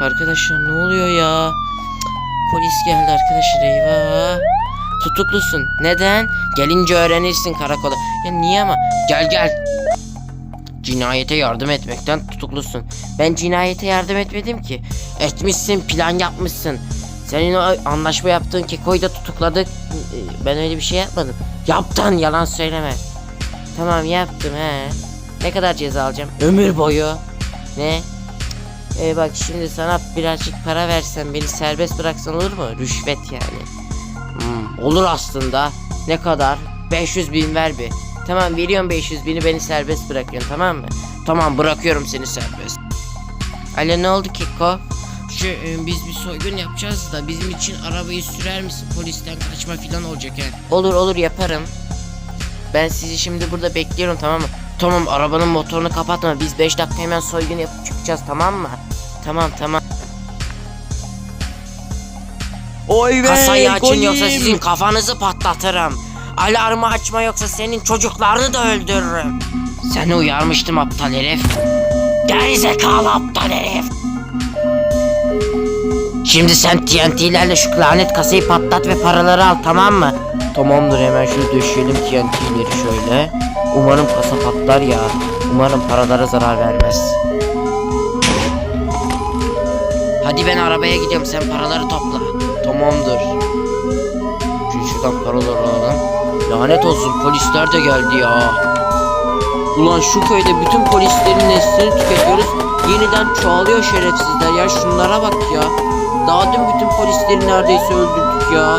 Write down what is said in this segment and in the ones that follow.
Arkadaşlar ne oluyor ya? Polis geldi arkadaşlar eyvah. Tutuklusun. Neden? Gelince öğrenirsin karakola. Ya niye ama? Gel gel. Cinayete yardım etmekten tutuklusun. Ben cinayete yardım etmedim ki. Etmişsin, plan yapmışsın. Senin o anlaşma yaptığın kekoyu da tutukladık. Ben öyle bir şey yapmadım. Yaptın, yalan söyleme. Tamam yaptım he. Ne kadar ceza alacağım? Ömür boyu. Ne? Ee, bak şimdi sana birazcık para versem beni serbest bıraksan olur mu? Rüşvet yani. Hmm, olur aslında. Ne kadar? 500 bin ver bir. Tamam veriyorum 500 bini beni serbest bırakıyorsun tamam mı? Tamam bırakıyorum seni serbest. Alo ne oldu Kiko? Şu e, biz bir soygun yapacağız da bizim için arabayı sürer misin? Polisten kaçma falan olacak yani. Olur olur yaparım. Ben sizi şimdi burada bekliyorum tamam mı? Tamam arabanın motorunu kapatma. Biz 5 dakika hemen soygun yapıp çıkacağız tamam mı? Tamam tamam. Oy be Kasayı açın koyayım. yoksa sizin kafanızı patlatırım. Alarmı açma yoksa senin çocuklarını da öldürürüm. Seni uyarmıştım aptal herif. Gerizekalı aptal herif. Şimdi sen TNT'lerle şu lanet kasayı patlat ve paraları al tamam mı? Tamamdır hemen şöyle döşeyelim TNT'leri şöyle. Umarım kasa patlar ya. Umarım paralara zarar vermez. Hadi ben arabaya gidiyorum sen paraları topla. Tamamdır. Şimdi şuradan paraları alalım. Lanet olsun polisler de geldi ya. Ulan şu köyde bütün polislerin neslini tüketiyoruz. Yeniden çoğalıyor şerefsizler ya şunlara bak ya. Daha dün bütün polisleri neredeyse öldürdük ya.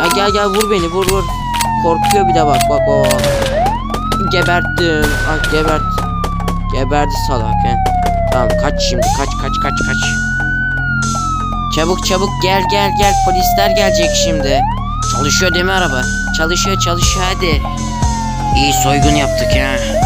Ya gel gel vur beni vur vur. Korkuyor bir de bak bak o. Geberttim. Ay gebert. Geberdi salak he. Tamam kaç şimdi kaç kaç kaç kaç. Çabuk çabuk gel gel gel polisler gelecek şimdi. Çalışıyor değil mi araba? Çalışıyor çalışıyor hadi. İyi soygun yaptık ha.